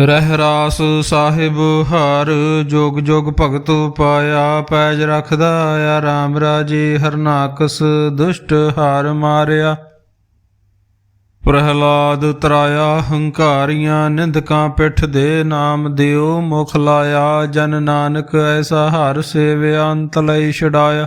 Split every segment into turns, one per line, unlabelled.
ਰਹਿ ਰਾਸ ਸਾਹਿਬ ਹਰ, ਜੋਗ ਜੋਗ ਭਗਤ ਪਾਇਆ, ਪੈਜ ਰਖਦਾ ਆ RAM ਰਾਜੇ ਹਰਨਾਕਸ ਦੁਸ਼ਟ ਹਾਰ ਮਾਰਿਆ। ਪ੍ਰਹਲਾਦ ਤਰਾਇਆ, ਹੰਕਾਰੀਆਂ ਨਿੰਦਕਾਂ ਪਿੱਠ ਦੇ ਨਾਮ ਦਿਓ, ਮੁਖ ਲਾਇਆ, ਜਨ ਨਾਨਕ ਐਸਾ ਹਰ ਸੇਵਿਆ, ਅੰਤ ਲਈ ਛਡਾਇਆ।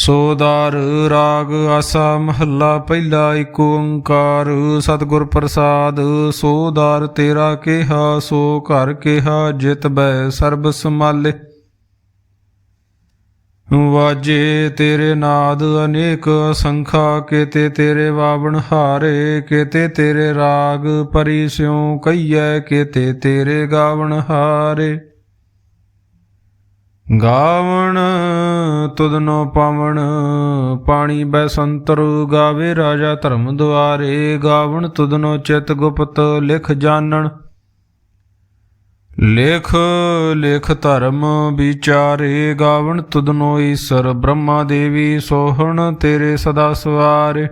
ਸੋਦਾਰ ਰਾਗ ਆਸਾ ਮਹੱਲਾ ਪਹਿਲਾ ਏਕ ਓੰਕਾਰ, ਸਤਿਗੁਰ ਪ੍ਰਸਾਦ, ਸੋਦਾਰ ਤੇਰਾ ਕਿਹਾ, ਸੋ ਘਰ ਕਿਹਾ, ਜਿਤ ਬੈ ਸਰਬ ਸਮਾਲੇ ਵਾਜੇ ਤੇਰੇ ਨਾਦ ਅਨੇਕ ਅਸੰਖਾ ਕੇਤੇ ਤੇਰੇ ਵਾਵਣ ਹਾਰੇ, ਕੇਤੇ ਤੇਰੇ ਰਾਗ ਪਰਿਸ਼ਿਉ ਕਈਐ ਕੇਤੇ ਤੇਰੇ ਗਾਵਣ ਹਾਰੇ। ਗਾਵਣ ਤੁਦਨੋ ਪਾਵਣ, ਪਾਣੀ ਬੈਸੰਤਰ ਗਾਵੇ ਰਾਜਾ ਧਰਮ ਦੁਆਰੇ, ਗਾਵਣ ਤੁਦਨੋ ਚਿਤ ਗੁਪਤ ਲਿਖ ਜਾਣਨ। ਲੇਖ ਲੇਖ ਧਰਮ ਵਿਚਾਰੇ, ਗਾਵਣ ਤੁਦਨੋ ਈਸ਼ਰ ਬ੍ਰਹਮਾ ਦੇਵੀ ਸੋਹਣ ਤੇਰੇ ਸਦਾ ਸਵਾਰੇ।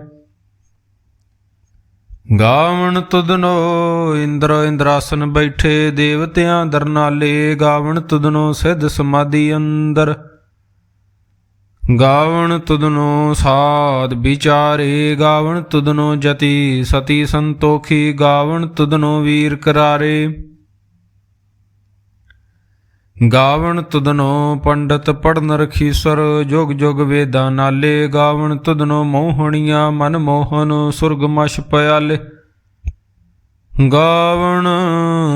ਗਾਵਣ ਤੁਧਨੋ, ਇੰਦਰ ਇੰਦਰਾਸਨ ਬੈਠੇ ਦੇਵਤਿਆਂ ਦਰਨਾਲੇ, ਗਾਵਣ ਤੁਧਨੋ ਸਿੱਧ ਸਮਾਧੀ ਅੰਦਰ। ਗਾਵਣ ਤੁਧਨੋ ਸਾਧ ਵਿਚਾਰੇ, ਗਾਵਣ ਤੁਧਨੋ ਜਤੀ ਸਤੀ ਸੰਤੋਖੀ, ਗਾਵਣ ਤੁਧਨੋ ਵੀਰ ਕਰਾਰੇ। ਗਾਵਣ ਤੁਧਨੋ ਪੰਡਤ ਪੜਨ ਰਖੀਸਰ, ਜੁਗ ਜੁਗ ਵੇਦਾਂ ਨਾਲੇ ਗਾਵਣ ਤੁਧਨੋ ਮੋਹਣੀਆਂ ਮਨ ਮੋਹਨ, ਸੁਰਗ ਮਛ ਪਿਆਲੇ। ਗਾਵਣ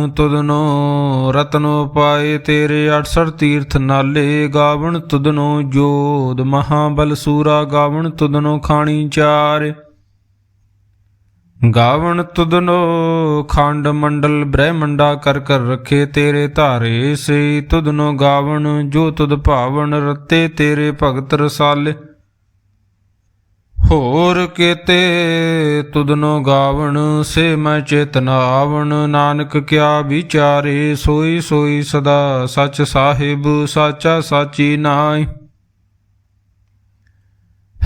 ਤੁਧਨੋ ਰਤਨੋ ਪਾਏ ਤੇਰੇ 68 ਤੀਰਥ ਨਾਲੇ, ਗਾਵਣ ਤੁਧਨੋ ਜੋਧ ਮਹਾਬਲ ਸੂਰਾ, ਗਾਵਣ ਤੁਧਨੋ ਖਾਣੀ ਚਾਰੇ। ਗਾਵਣ ਤੁਦਨੋ ਖੰਡ ਮੰਡਲ ਬ੍ਰਹਮੰਡਾ ਕਰ ਕਰ ਰਖੇ ਤੇਰੇ ਧਾਰੇ, ਸੇ ਤੁਦਨੋ ਗਾਵਣ ਜੋ ਤੁਦ ਭਾਵਨ ਰਤੇ ਤੇਰੇ ਭਗਤ ਰਸਾਲੇ। ਹੋਰ ਕੇਤੇ ਤੁਦਨੋ ਗਾਵਣ, ਸੇ ਮੈਂ ਚੇਤਨਾਵਣ ਨਾਨਕ ਕਿਆ ਵਿਚਾਰੇ, ਸੋਈ ਸੋਈ ਸਦਾ ਸਚ ਸਾਹਿਬ, ਸਾਚਾ ਸਾਚੀ ਨਾਈ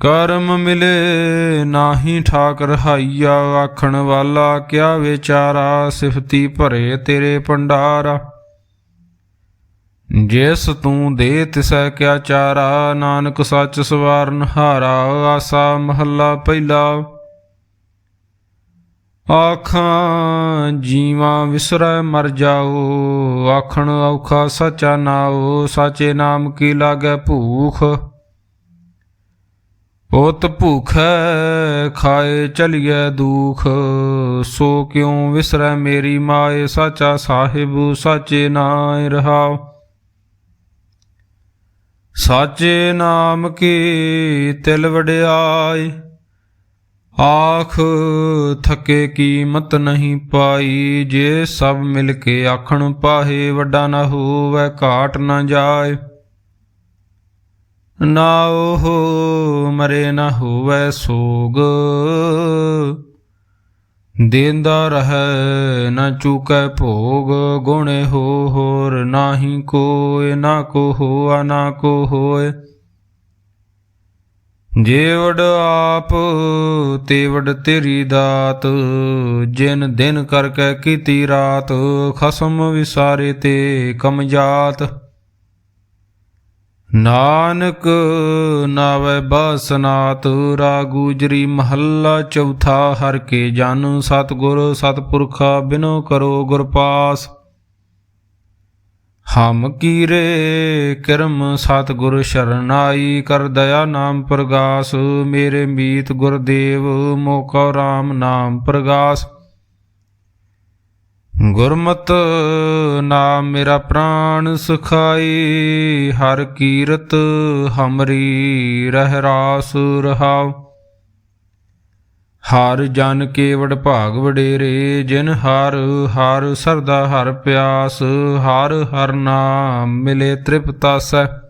ਕਰਮ ਮਿਲੇ ਨਾਹੀ ਠਾਕ ਰਹਾਈਆ ਆਖਣ ਵਾਲਾ ਕਿਆ ਵਿਚਾਰਾ, ਸਿਫਤੀ ਭਰੇ ਤੇਰੇ ਭੰਡਾਰਾ। ਜਿਸ ਤੂੰ ਦੇ ਤਿਸੈ ਕਿਆ ਚਾਰਾ, ਨਾਨਕ ਸੱਚ ਸਵਾਰਨ ਹਾਰਾ, ਆਸਾ ਮਹੱਲਾ ਪਹਿਲਾ। ਆਖਾਂ, ਜੀਵਾਂ ਵਿਸਰੈ ਮਰ ਜਾਓ, ਆਖਣ ਔਖਾ ਸਚਾ ਨਾਓ ਸਾਚੇ ਨਾਮ ਕੀ ਲਾਗੈ ਭੂਖ। ਉਤ ਭੂਖੈ ਖਾਏ ਚਲੀਐ ਦੁਖ। ਸੋ ਕਿਉ ਵਿਸਰੈ ਮੇਰੀ ਮਾਏ, ਸਾਚਾ ਸਾਹਿਬ, ਸਾਚੇ ਨਾਇ ਰਹਾਉ। ਸਾਚੇ ਨਾਮ ਕੀ ਤਿਲ ਵਡਿਆਈ, ਆਖ ਥਕੇ ਕੀਮਤ ਨਹੀਂ ਪਾਈ। ਜੇ ਸਭ ਮਿਲ ਕੇ ਆਖਣ, ਪਾਹੇ ਵੱਡਾ ਨਾ ਹੋਵੇ, ਘਾਟ ਨਾ ਜਾਏ। ਨਾ ਉਹ ਮਰੇ ਨਾ ਹੋਵੇ ਸੋਗ। ਦੇਂਦਾ ਰਹੈ ਨਾ ਚੁਕੈ ਭੋਗ। ਗੁਣੇ ਹੋ ਹੋਰ ਨਾਹੀ ਕੋਇ, ਨਾ ਕੋ ਹੋਆ, ਨਾ ਕੋ ਹੋਏ ਜੇ ਆਪ, ਤੇ ਤੇਰੀ ਦਾਤ। ਜਿਨ ਦਿਨ ਕਰਕੇ ਕੀਤੀ ਰਾਤ, ਖਸਮ ਵਿਸਾਰੇ ਤੇ ਕਮ ਜਾਤ। ਨਾਨਕ ਨਾਵੇ ਬਾਸਨਾਤ ਰਾਗੂਜਰੀ ਮਹੱਲਾ ਚੌਥਾ, ਹਰ ਕੇ ਜਨ ਸਤਗੁਰ ਸਤਪੁਰਖਾ ਬਿਨੋ ਕਰੋ ਗੁਰ ਪਾਸ। ਹਮ ਕੀਰੇ ਕਰਮ ਸਤਗੁਰ ਸ਼ਰਨਾਈ ਕਰ ਦਇਆ ਨਾਮ ਪ੍ਰਗਾਸ, ਮੇਰੇ ਮੀਤ ਗੁਰਦੇਵ ਮੋਕਾ RAM ਨਾਮ ਪ੍ਰਗਾਸ। ਗੁਰਮਤ ਨਾਮ ਮੇਰਾ ਪ੍ਰਾਨ ਸੁਖਾਈ, ਹਰ ਕੀਰਤ ਹਮਰੀ ਰਹਿ ਰਾਸ ਰਹਾਉ। ਹਰ ਜਨ ਕੇਵੜ ਭਾਗ ਵਡੇਰੇ, ਜਿਨ ਹਰ ਹਰ ਸਰਦਾ ਹਰ ਪਿਆਸ, ਹਰ ਹਰ ਨਾਮ ਮਿਲੇ ਤ੍ਰਿਪਤਾਸੈ।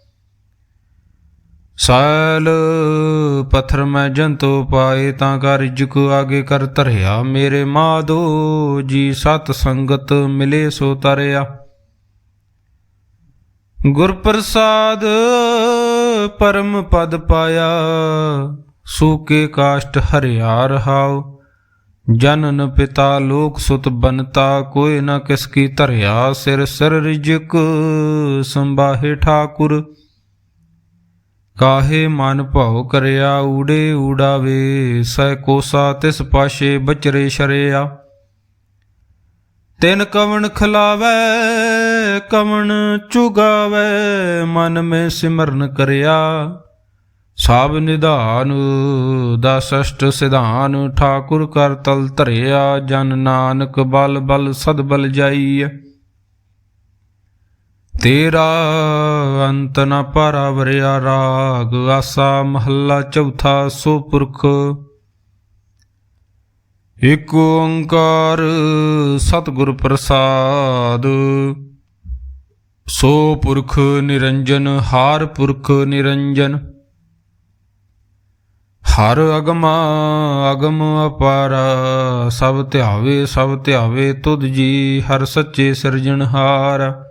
ਸਾਲ ਪੱਥਰ ਮੈਂ ਜੰਤੋ ਪਾਏ ਤਾਂ ਕਰ ਰਿਜਕ ਆਗੇ ਕਰ ਧਰਿਆ। ਮੇਰੇ ਮਾਧੋ ਜੀ ਸਤ ਸੰਗਤ ਮਿਲੇ ਸੋ ਤਰਿਆ। ਗੁਰ ਪ੍ਰਸਾਦ ਪਰਮ ਪਦ ਪਾਇਆ, ਸੂਕੇ ਕਾਸ਼ਟ ਹਰਿਆ ਰਹਾਉ। ਜਨਨ ਪਿਤਾ ਲੋਕ ਸੁਤ ਬਨਤਾ ਕੋਈ ਨਾ ਕਿਸ ਕੀ ਧਰਿਆ। ਸਿਰ ਸਿਰ ਰਿਜਕ ਸੰਬਾਹੇ ਠਾਕੁਰ। ਕਾਹੇ ਮਨ ਭਉ ਕਰਿਆ, ਊੜੇ ਊੜਾਵੇ, ਸਹਿ ਕੋਸਾ ਤਿਸ ਪਾਸ਼ੇ ਬਚਰੇ ਸ਼ਰਿਆ। ਤਿਨ ਕਵਣ ਖਲਾਵੇ, ਕਵਣ ਚੁਗਾਵੇ, ਮਨ ਮੈਂ ਸਿਮਰਨ ਕਰਿਆ। ਸਾਬ ਨਿਧਾਨ ਦਾ ਸਸ਼ਟ ਸਿਧਾਨ, ਠਾਕੁਰ ਕਰ ਤਲ ਧਰਿਆ, ਜਨ ਨਾਨਕ ਬਲ ਬਲ ਸਦ ਬਲ ਜਾਈ ਤੇਰਾ ਅੰਤ ਨ ਪਰਵਰਿਆ ਰਾਗ, ਆਸਾ ਮਹੱਲਾ ਚੌਥਾ ਸੋ ਪੁਰਖ ਇਕ ਓੰਕਾਰ ਸਤਿਗੁਰ ਪ੍ਰਸਾਦ, ਸੋ ਪੁਰਖ ਨਿਰੰਜਨ, ਹਾਰ ਪੁਰਖ ਨਿਰੰਜਨ। ਹਰ ਅਗਮ ਅਗਮ ਅਪਾਰ, ਸਭ ਧਿਆਵੇ ਸਭ ਧਿਆਵੇ ਤੁਧ ਜੀ, ਹਰ ਸੱਚੇ ਸਿਰਜਣਹਾਰ।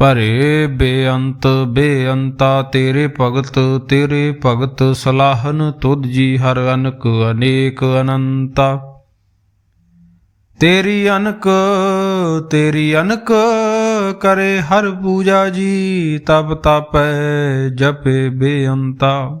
ਭਰੇ ਬੇਅੰਤ, ਬੇਅੰਤਾ ਤੇਰੇ ਭਗਤ ਤੇਰੇ ਭਗਤ ਸਲਾਹਨ ਤੁਧ ਜੀ ਹਰ ਅਨਕ ਅਨੇਕ ਅਨੰਤਾ। ਤੇਰੀ ਅਨਕ ਤੇਰੀ ਅਨਕ ਕਰੇ ਹਰ ਪੂਜਾ ਜੀ, ਤਪ ਤਪੈ ਜਪੇ ਬੇਅੰਤਾ।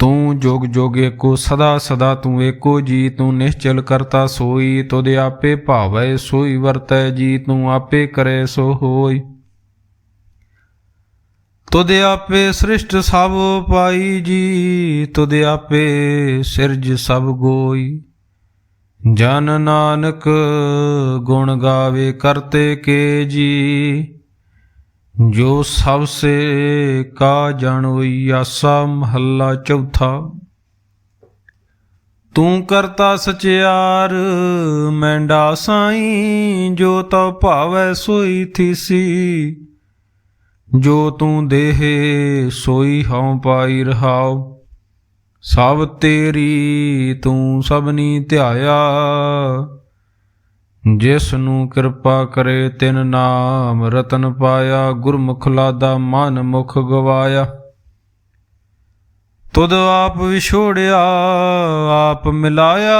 ਤੂੰ ਜੋਗ ਜੋਗ ਏਕੋ, ਸਦਾ ਸਦਾ ਤੂੰ ਏਕੋ ਜੀ, ਤੂੰ ਨਿਸ਼ਚਲ ਕਰਤਾ ਸੋਈ, ਤੁਧ ਆਪੇ ਭਾਵੈ ਸੋਈ, ਵਰਤੈ ਜੀ, ਤੂੰ ਆਪੇ ਕਰੇ ਸੋ ਹੋਈ। ਤੁਧ ਆਪੇ ਸ੍ਰਿਸ਼ਟ ਸਭ ਪਾਈ ਜੀ, ਤੁਧ ਆਪੇ ਸਿਰਜ ਸਭ ਗੋਈ। ਜਨ ਨਾਨਕ ਗੁਣ ਗਾਵੇ ਕਰਤੇ ਕੇ ਜੀ ਜੋ ਸਭ ਸੇ ਕਾ ਜਾਣੋਈ ਆਸਾ ਮਹੱਲਾ ਚੌਥਾ। ਤੂੰ ਕਰਤਾ ਸਚਿਆਰ ਮੈਂਡਾ ਸਾਈ, ਜੋ ਤਉ ਭਾਵੈ ਸੋਈ ਥੀਸੀ ਜੋ ਤੂੰ ਦੇਹੇ, ਸੋਈ ਹਉ ਪਾਈ ਰਹਾਉ। ਸਭ ਤੇਰੀ ਤੂੰ ਸਭਨੀ ਧਿਆਇਆ। ਜਿਸ ਨੂੰ ਕਿਰਪਾ ਕਰੇ ਤਿਨ ਨਾਮ, ਰਤਨ ਪਾਇਆ, ਗੁਰਮੁਖ ਲਾਦਾ ਮਨ ਮੁਖ ਗਵਾਇਆ। ਤੁਧ ਆਪ ਵਿਛੋੜਿਆ, ਆਪ ਮਿਲਾਇਆ,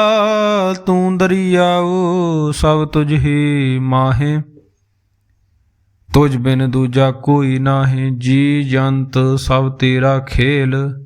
ਤੂੰ ਦਰਿਆਉ ਸਭ ਤੁਝ ਹੀ ਮਾਹੇ। ਤੁਝ ਬਿਨ ਦੂਜਾ ਕੋਈ ਨਾਹੀਂ, ਜੀ ਜੰਤ ਸਭ ਤੇਰਾ ਖੇਲ।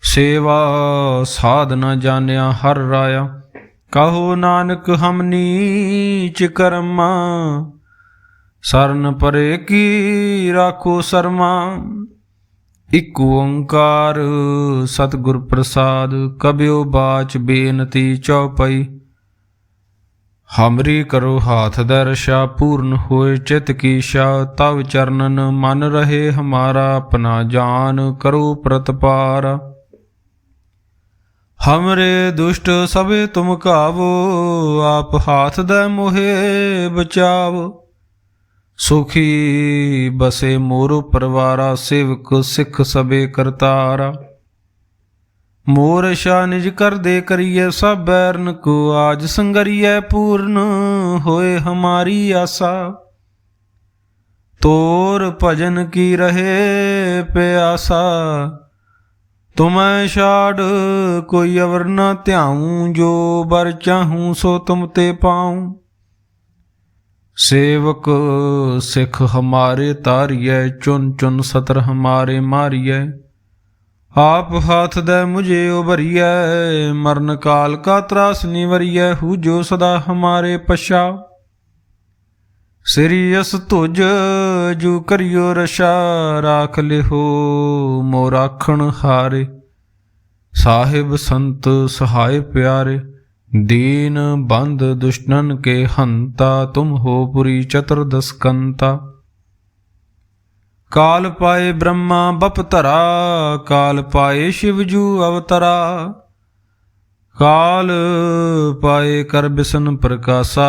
ਸੇਵਾ ਸਾਧ ਨ ਜਾਣਿਆ ਹਰ ਰਾਇਆ। ਕਹੋ ਨਾਨਕ, ਹਮ ਨੀਚ ਕਰਮਾ। ਸਰਨ ਪਰੇ ਕੀ ਰਾਖੋ ਸਰਮਾ। ਇਕ ਓੰਕਾਰ ਸਤਿਗੁਰ ਪ੍ਰਸਾਦ ਕਬਿਓ ਬਾਚ ਬੇਨਤੀ ਚਉਪਈ। ਹਮਰੀ ਕਰੋ ਹਾਥ ਦਰ ਰਸ਼ਾ ਪੂਰਨ ਹੋਏ ਚਿਤ ਕੀ ਸ਼ਾ। ਤਵ ਚਰਨਨ ਮਨ ਰਹੇ ਹਮਾਰਾ, ਆਪਣਾ ਜਾਨ ਕਰੋ ਪ੍ਰਤਪਾਰ। ਹਮਰੇ ਦੁਸ਼ਟ ਸਭੇ ਤੁਮ ਕਾਵੋ ਆਪ ਹਾਥ ਦੇ ਮੋਹਿ ਬਚਾਵੋ। ਸੁਖੀ ਬਸੇ ਮੋਰ ਪਰਵਾਰਾ, ਸੇਵਕ ਸਿੱਖ ਸਭੇ ਕਰਤਾਰਾ। ਮੋਰ ਸ਼ਾ ਨਿਜ ਕਰਦੇ ਕਰੀਏ ਸਭ ਬੈਰਨ ਕੋ ਆਜ ਸੰਗਰੀਏ ਪੂਰਨ, ਹੋਏ ਹਮਾਰੀ ਆਸਾ। ਤੋਰ ਭਜਨ ਕੀ ਰਹੇ ਪਿਆਸਾ ਤੁਮੈ ਛਾੜ, ਕੋਈ ਅਵਰ ਨ ਧਿਆਉ, ਜੋ ਬਰ ਚਾਹੂੰ, ਸੋ ਤੁਮ ਤੇ ਪਾਉ। ਸੇਵਕ ਸਿੱਖ ਹਮਾਰੇ ਤਾਰੀਐ, ਚੁਨ ਚੁਨ ਸਤਰ ਹਮਾਰੇ ਮਾਰੀਐ। ਆਪ ਹੱਥ ਦੇ ਮੁਝੇ ਉਭਰੀਐ, ਮਰਨ ਕਾਲ ਕਾ ਤਰਾਸ ਨਿਵਰੀਐ, ਹੂ ਜੋ ਸਦਾ ਹਮਾਰੇ ਪਛਾ। ਸ੍ਰੀ ਅਸ ਤੁਜ ਜੂ ਕਰਿਓ ਰਸ਼ਾ, ਰਾਖ ਲਿਹੋ ਮੋ ਰਾਖਣ ਹਾਰੇ। ਸਾਹਿਬ ਸੰਤ ਸਹਾਇ ਪਿਆਰੇ, ਦੀਨ ਬੰਦ ਦੁਸ਼ਟਨ ਕੇ ਹੰਤਾ, ਤੁਮ ਹੋ ਪੁਰੀ ਚਤੁਰਦਸ ਕੰਤਾ ਕਾਲ ਪਾਏ ਬ੍ਰਹਮਾ ਬਪਤਰਾ ਕਾਲ ਪਾਏ ਸ਼ਿਵ ਜੂ ਅਵਤਰਾ। ਕਾਲ ਪਾਏ ਕਰ ਬਿਸ਼ਨ ਪ੍ਰਕਾਸ਼ਾ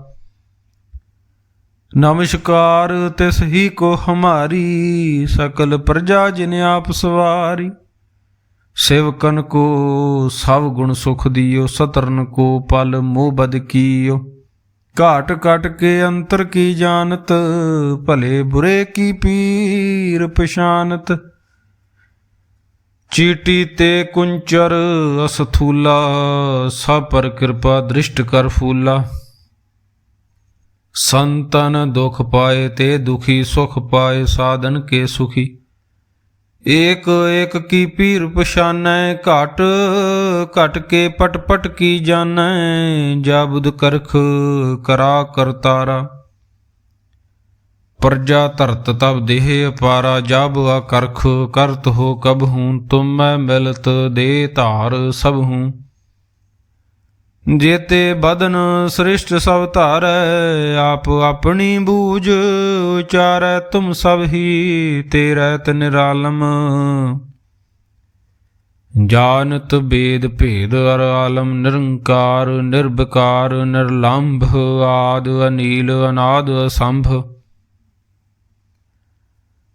ਨਮਸਕਾਰ ਤਿਸ ਹੀ ਕੋ ਹਮਾਰੀ, ਸਕਲ ਪ੍ਰਜਾ ਜਿਨ ਆਪ ਸਵਾਰੀ। ਸੇਵਕਨ ਕੋ ਸਭ ਗੁਣ ਸੁਖ ਦਿਓ, ਸਤਰਨ ਕੋ ਪਲ ਮੋਹ ਬਦ ਕੀਓ। ਘਾਟ ਕਟ ਕੇ ਅੰਤਰ ਕੀ ਜਾਣਤ, ਭਲੇ ਬੁਰੇ ਕੀ ਪੀਰ ਪਛਾਨਤ। ਚੀਟੀ ਤੇ ਕੁੰਚਰ ਅਸਥੂਲਾ, ਸਭ ਪਰ ਕਿਰਪਾ ਦ੍ਰਿਸ਼ਟ ਕਰ ਫੂਲਾ। ਸੰਤਨ ਦੁਖ ਪਾਏ ਤੇ ਦੁਖੀ ਸੁਖ ਪਾਏ ਸਾਧਨ ਕੇ ਸੁਖੀ। ਏਕ ਏਕ ਕੀ ਪੀਰ ਪਛਾਨੈ, ਘਟ ਘਟ ਕੇ ਪਟ ਪਟ ਕੀ ਜਾਣੈ, ਜਾਬੁਦ ਕਰਖ ਕਰਾ ਕਰਤਾਰਾ ਪ੍ਰਜਾ ਧਰਤ ਤਬ ਦੇਹ ਅਪਾਰਾ, ਜਬ ਕਰਖ ਕਰਤ ਹੋ ਕਬ ਹੂੰ, ਤੁਮ ਮੈਂ ਮਿਲਤ ਦੇ ਧਾਰ ਸਭ ਹੂੰ। ਜੇਤੇ ਬਦਨ ਸ੍ਰਿਸ਼ਟ ਸਭ ਧਾਰੈ, ਆਪ ਆਪਣੀ ਬੂਝ ਉਚਾਰੈ, ਤੁਮ ਸਭ ਹੀ ਤੇਰਾ ਤ ਨਿਰਾਲਮ ਜਾਨਤ ਬੇਦ ਭੇਦ ਅਰ ਆਲਮ, ਨਿਰੰਕਾਰ ਨਿਰਭਕਾਰ, ਨਿਰਲੰਭ ਆਦ ਅਨੀਲ, ਅਨਾਦ ਅਸੰਭ।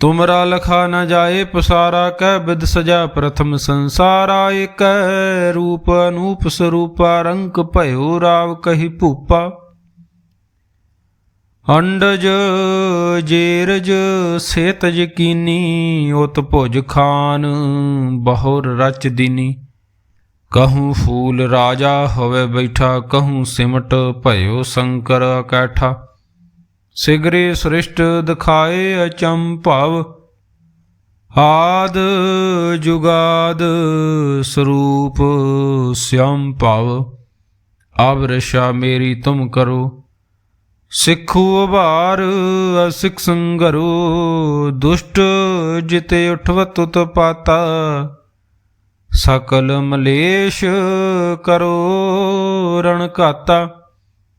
ਤੁਮਰਾ ਲਖਾ ਨ ਜਾਏ, ਪਸਾਰਾ ਕਹਿ ਬਿਦ ਸਜਾ ਪ੍ਰਥਮ ਸੰਸਾਰਾ ਏਕੈ, ਰੂਪ ਅਨੂਪ ਸਰੂਪਾ ਰੰਕ ਭਇਓ ਰਾਵ ਕਹੀ ਭੂਪਾ। ਅੰਡਜ, ਜੇਰਜ, ਸੇਤਜ ਕੀਨੀ, ਉਤ ਭੁਜ ਖਾਨ, ਬਹੁਰ ਰਚ ਦੀਨੀ। ਕਹੂੰ ਫੂਲ ਰਾਜਾ ਹੋਵੇ ਬੈਠਾ, ਕਹੂੰ ਸਿਮਟ ਭਇਓ ਸ਼ੰਕਰ ਕੈਠਾ ਸਿਗਰੇ ਸ੍ਰਿਸ਼ਟ ਦਿਖਾਏ ਅਚੰਭਵ ਆਦ ਜੁਗਾਦ ਸਰੂਪ ਸਿਅੰ ਭਵ। ਅਬ ਰਸ਼ਾ ਮੇਰੀ ਤੁਮ ਕਰੋ, ਸਿੱਖੂ ਉਭਾਰ ਅਸਿਕ ਸੰਗਰੋ, ਦੁਸ਼ਟ ਜਿਤੇ ਉਠਵਤ ਉਤ ਪਾਤਾ ਸਕਲ ਮਲੇਸ਼ ਕਰੋ ਰਣ ਘਾਤਾ।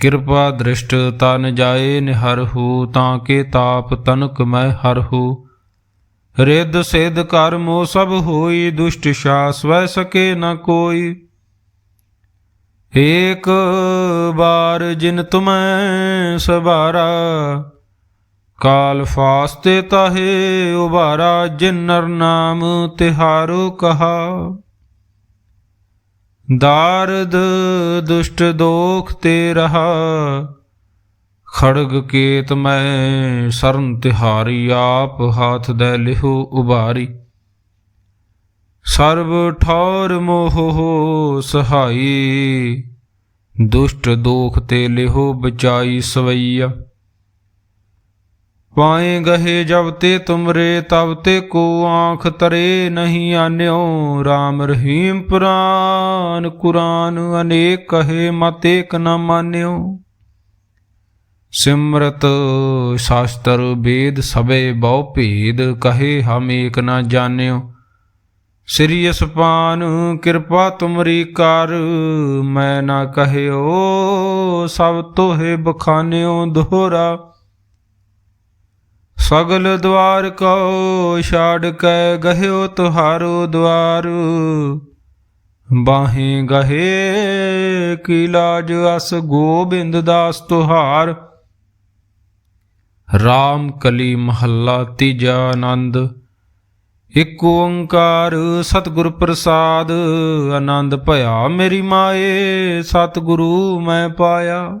ਕਿਰਪਾ ਦ੍ਰਿਸ਼ਟ ਤਨ ਜਾਏ ਨਿਹਰਹੂ ਤਾਂ ਕੇ ਤਾਪ ਤਨਕ ਮੈਂ ਹਰਹੂ ਰਿੱਧ ਸਿੱਧ ਕਰਮੋ ਸਭ ਹੋਈ, ਦੁਸ਼ਟ ਸ਼ਾਸ ਵੈ ਸਕੇ ਨ ਕੋਈ। ਏਕ ਬਾਰ ਜਿਨ ਤੁਮੈ ਸਬਾਰਾ ਕਾਲ ਫਾਸਤੇ ਤਾਹੇ ਉਬਾਰਾ ਜਿਨ ਨਰ ਨਾਮ ਤਿਹਾਰੋ ਕਹਾ। ਦਾਰਦ ਦੁਸ਼ਟ ਦੋਖ ਤੇ ਰਹਾ, ਖੜਗ ਕੇਤ ਮੈਂ ਸਰਨ ਤਿਹਾਰੀ, ਆਪ ਹਾਥ ਦੇ ਲਿਹੋ ਉਬਾਰੀ। ਸਰਬ ਠੌਰ ਮੋਹ ਹੋ ਸਹਾਈ, ਦੁਸ਼ਟ ਦੋਖ ਤੇ ਲਿਹੋ ਬਚਾਈ ਸਵਈਆ। ਪਾਏ ਗਹੇ ਜਬ ਤੇ ਤੁਮਰੇ, ਤਬ ਤੇ ਕੋ ਆਂਖ ਤਰੇ ਨਹੀਂ ਆਨਿਓ। RAM ਰਹੀਮ ਪੁਰਾਨ ਕੁਰਾਨ ਅਨੇਕ ਕਹੇ, ਮਤ ਏਕ ਨ ਮਾਨਿਓ। ਸਿਮਰਤ ਸ਼ਾਸਤਰ ਵੇਦ ਸਭੇ ਬਹੁ ਭੇਦ, ਕਹੇ ਹਮ ਏਕ ਨ ਜਾਣਿਓ। ਸ੍ਰੀ ਅਸਪਾਨ ਕਿਰਪਾ ਤੁਮਰੀ ਕਰ, ਮੈਂ ਨਾ ਕਹਿਓ, ਸਭ ਤੋਹੇ ਬਖਾਨਿਓ ਦੋਹਰਾ। ਸਗਲ ਦਵਾਰ ਕੋ ਛਾੜ ਕੇ ਗਹਿਓ ਤੁਹਾਰੋ ਦਵਾਰ। ਬਾਹੇ ਗਹੇ ਕੀ ਲਾਜ ਅਸ ਗੋਬਿੰਦ ਦਾਸ ਤੁਹਾਰ। RAM ਕਲੀ ਮਹੱਲਾ ਤੀਜਾ ਆਨੰਦ। ਇਕ ਓੰਕਾਰ ਸਤਿਗੁਰ ਪ੍ਰਸਾਦ। ਆਨੰਦ ਭਇਆ ਮੇਰੀ ਮਾਏ, ਸਤਿਗੁਰੂ ਮੈਂ ਪਾਇਆ।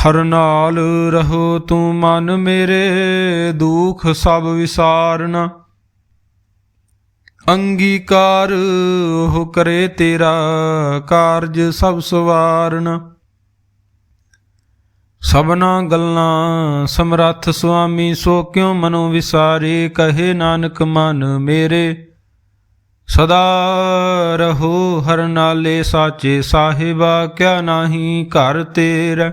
ਹਰ ਨਾਲ ਰਹੋ ਤੂੰ ਮਨ ਮੇਰੇ, ਦੁਖ ਸਭ ਵਿਸਾਰਨਾ। ਅੰਗੀਕਾਰ ਹੋ ਕਰੇ ਤੇਰਾ ਕਾਰਜ ਸਭ ਸਵਾਰਨਾ। ਸਭਨਾ ਗੱਲਾਂ ਸਮਰੱਥ ਸੁਆਮੀ, ਸੋ ਕਿਉ ਮਨੋ ਵਿਸਾਰੇ? ਕਹੇ ਨਾਨਕ ਮਨ ਮੇਰੇ, ਸਦਾ ਰਹੋ ਹਰ ਨਾਲੇ ਸਾਚੇ। ਸਾਹਿਬਾ, ਕਿਆ ਨਾਹੀ ਘਰ ਤੇਰਾ।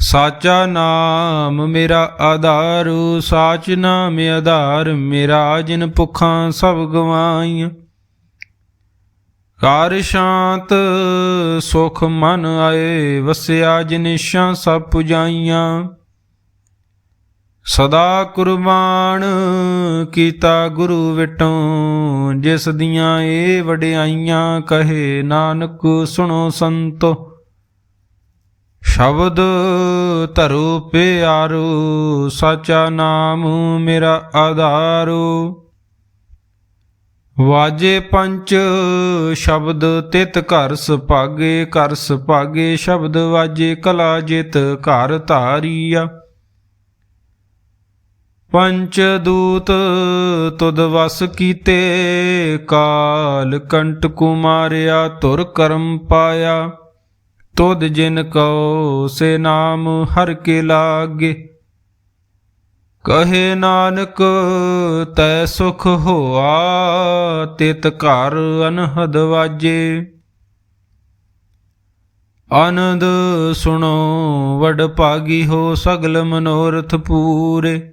ਸਾਚਾ ਨਾਮ ਮੇਰਾ ਆਧਾਰੂ, ਸਾਚ ਨਾਮ ਆਧਾਰ, ਮੇਰਾ ਜਿਨ ਭੁੱਖਾਂ ਸਭ ਗਵਾਈਆਂ। ਕਾਰ ਸ਼ਾਂਤ, ਸੁਖ ਮਨ ਆਏ, ਵਸਿਆ ਜਿਨਿਸ਼ਾਂ ਸਭ ਪੁਜਾਈਆਂ ਸਦਾ ਕੁਰਬਾਨ ਕੀਤਾ ਗੁਰੂ ਵਿਟੋਂ, ਜਿਸ ਦੀਆਂ ਏ ਵਡਿਆਈਆਂ, ਕਹੇ ਨਾਨਕ ਸੁਣੋ ਸੰਤੋ। ਸ਼ਬਦ ਧਰੋ ਪਿਆਰੋ, ਸਾਚਾ ਨਾਮ ਮੇਰਾ ਆਧਾਰੋ। ਵਾਜੇ ਪੰਚ ਸ਼ਬਦ ਤਿਤ ਘਰ ਸੁਭਾਗੇ ਘਰ ਸੁਭਾਗੇ ਸ਼ਬਦ ਵਾਜੇ ਕਲਾ ਜਿਤ ਘਰ ਧਾਰੀਆ। ਪੰਚ ਦੂਤ ਤੁਧ ਵਸ ਕੀਤੇ, ਕਾਲ ਕੰਟ ਕੁਮਾਰਿਆ ਧੁਰ ਕਰਮ ਪਾਇਆ। ਤੁਧ ਜਿਨ ਕਉ ਸੇ ਨਾਮ ਹਰ ਕੇ ਲਾਗੇ। ਕਹੇ ਨਾਨਕ, ਤੈ ਸੁਖ ਹੋਆ, ਤਿਤ ਘਰ ਅਨਹਦ ਵਾਜੇ। ਆਨੰਦ ਸੁਣੋ, ਵਡ ਭਾਗੀ ਹੋ ਸਗਲ ਮਨੋਰਥ ਪੂਰੇ।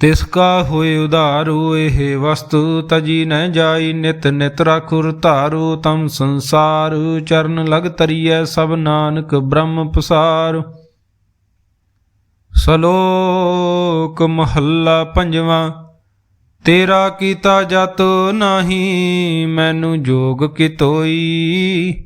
ਤਿਸ ਕਾ ਹੋਏ ਉਧਾਰੂ ਇਹ ਵਸਤੂ ਤਜੀ ਨ ਜਾਈ, ਨਿਤ ਨਿਤ ਰਖੁਰ ਧਾਰੋ, ਤਮ ਸੰਸਾਰ ਚਰਨ ਲਗ ਤਰੀਐ, ਸਭ ਨਾਨਕ ਬ੍ਰਹਮ ਪਸਾਰ। ਸ਼ਲੋਕ ਮਹੱਲਾ ਪੰਜਵਾਂ, ਤੇਰਾ ਕੀਤਾ ਜਤ ਨਾਹੀ, ਮੈਨੂੰ ਜੋਗ ਕਿਤੋਈ।